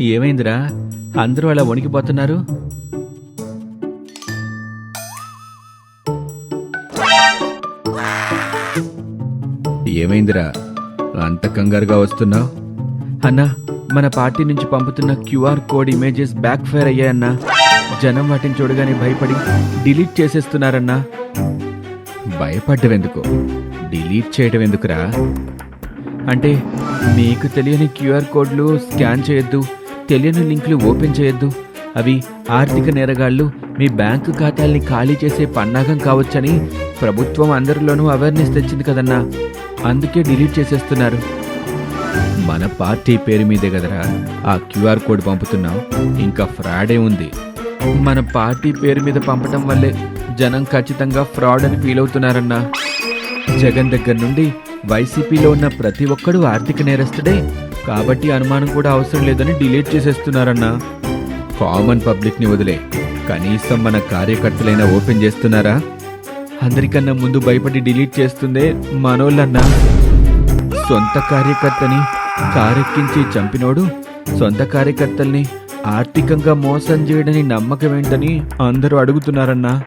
ఏమైందిరా? అందరూ అలా వణికిపోతున్నారు? ఏమైందిరా? అంత కంగారుగా వస్తున్నావు? అన్నా మన పార్టీ నుంచి పంపుతున్న QR code images backfire అయ్యాయన్నా జనం వాటిని చూడగానే భయపడి డిలీట్ చేసేస్తున్నారన్నా. భయపడ్డవెందుకు? డిలీట్ చేయడం ఎందుకురా అంటే మీకు తెలియని క్యూఆర్ కోడ్లు స్కాన్ చేయొద్దు. తెలియని లింకులు ఓపెన్ చేయొద్దు. అవి ఆర్థిక నేరగాళ్ళు మీ బ్యాంకు ఖాతాల్ని ఖాళీ చేసే పన్నాగం కావచ్చని ప్రభుత్వం అందరిలోనూ అవేర్నెస్ తెచ్చింది కదన్నా. అందుకే డిలీట్ చేసేస్తున్నారు. మన పార్టీ పేరు మీదే కదరా. ఆ క్యూఆర్ కోడ్ పంపుతున్నాం. ఇంకా ఫ్రాడే ఉంది. మన పార్టీ పేరు మీద పంపటం వల్లే జనం ఖచ్చితంగా ఫ్రాడ్ అని ఫీల్ అవుతున్నారన్నా. జగన్ దగ్గర నుండి వైసీపీలో ఉన్న ప్రతి ఒక్కడు ఆర్థిక నేరస్తుడే. కాబట్టి అనుమానం కూడా అవసరం లేదని డిలీట్ చేసేస్తున్నారన్నా. కామన్ పబ్లిక్ని వదిలే. కనీసం మన కార్యకర్తలైనా ఓపెన్ చేస్తున్నారా? అందరికన్నా ముందు భయపడి డిలీట్ చేస్తుందే మనోళ్ళన్నా. సొంత కార్యకర్తని కారెక్కించి చంపినోడు సొంత కార్యకర్తల్ని ఆర్థికంగా మోసం చేయడని నమ్మకం ఏంటని అందరూ అడుగుతున్నారన్నా.